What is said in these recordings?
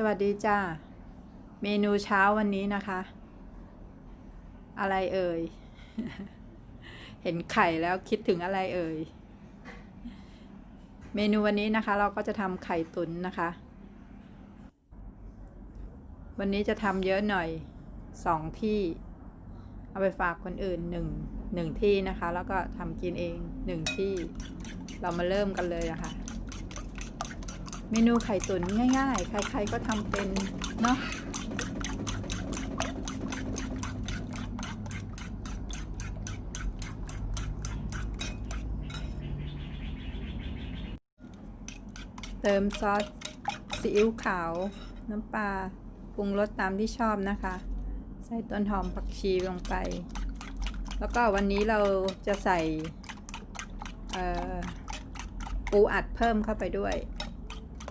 สวัสดีจ้า เมนูเช้าวันนี้นะคะ อะไรเอ่ย เห็นไข่แล้วคิดถึงอะไรเอ่ย เมนูวันนี้นะคะ เราก็จะทำไข่ตุ๋นนะคะ วันนี้จะทำเยอะหน่อยสองที่ เอาไปฝากคนอื่นหนึ่งหนึ่งที่นะคะ แล้วก็ทำกินเองหนึ่งที่ เรามาเริ่มกันเลยอะค่ะ เมนูไข่ตุ๋นง่าย ๆ ใครๆก็ทำเป็นเนาะเติมซอสซีอิ๊วขาว น้ำปลาปรุงรสตามที่ชอบนะคะ ใส่ต้นหอมผักชีลงไป แล้วก็วันนี้เราจะใส่ปูอัดเพิ่มเข้าไปด้วย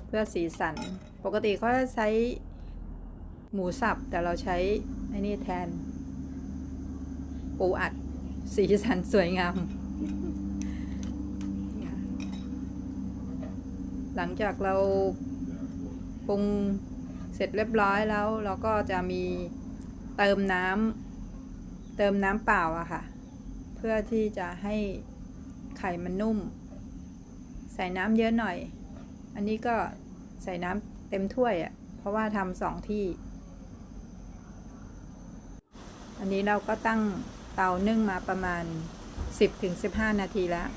เพื่อสีสัน ปกติเขาจะใช้หมูสับ แต่เราใช้ไอ้นี่แทน ปูอัด สีสันสวยงาม หลังจากเราปรุงเสร็จเรียบร้อยแล้ว เราก็จะมีเติมน้ำเติมน้ำเปล่าอะค่ะ เพื่อที่จะให้ไข่มันนุ่ม ใส่น้ำเยอะหน่อย อันนี้ก็ ใส่น้ำเต็มถ้วยอะ่ะ เพราะว่าทำสองที่ อันนี้เราก็ตั้งเตานึ่งมาประมาณ 10-15 นาทีแล้ว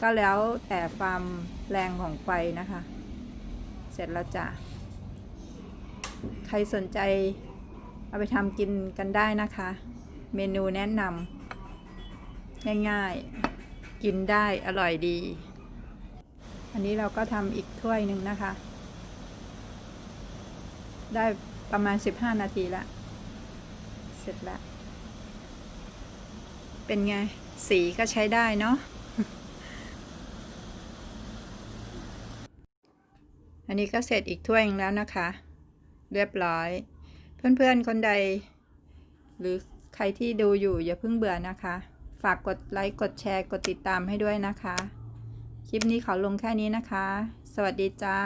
ก็แล้วแต่ความแรงของไฟนะคะ เสร็จแล้วจ้ะ ใครสนใจเอาไปทำกินกันได้นะคะ เมนูแนะนำง่ายๆ กินได้อร่อยดี อันนี้เราก็ทำอีกถ้วยหนึ่งนะคะ ได้ประมาณ 15 นาทีละ เสร็จแล้วเป็นไง สีก็ใช้ได้เนาะ อันนี้ก็เสร็จอีกถ้วยนึงแล้วนะคะ เรียบร้อย เพื่อนๆคนใด หรือใครที่ดูอยู่อย่าเพิ่งเบื่อนะคะ ฝากกดไลค์ กดแชร์ กดติดตามให้ด้วยนะคะ คลิปนี้ขอลงแค่นี้นะคะ สวัสดีจ้า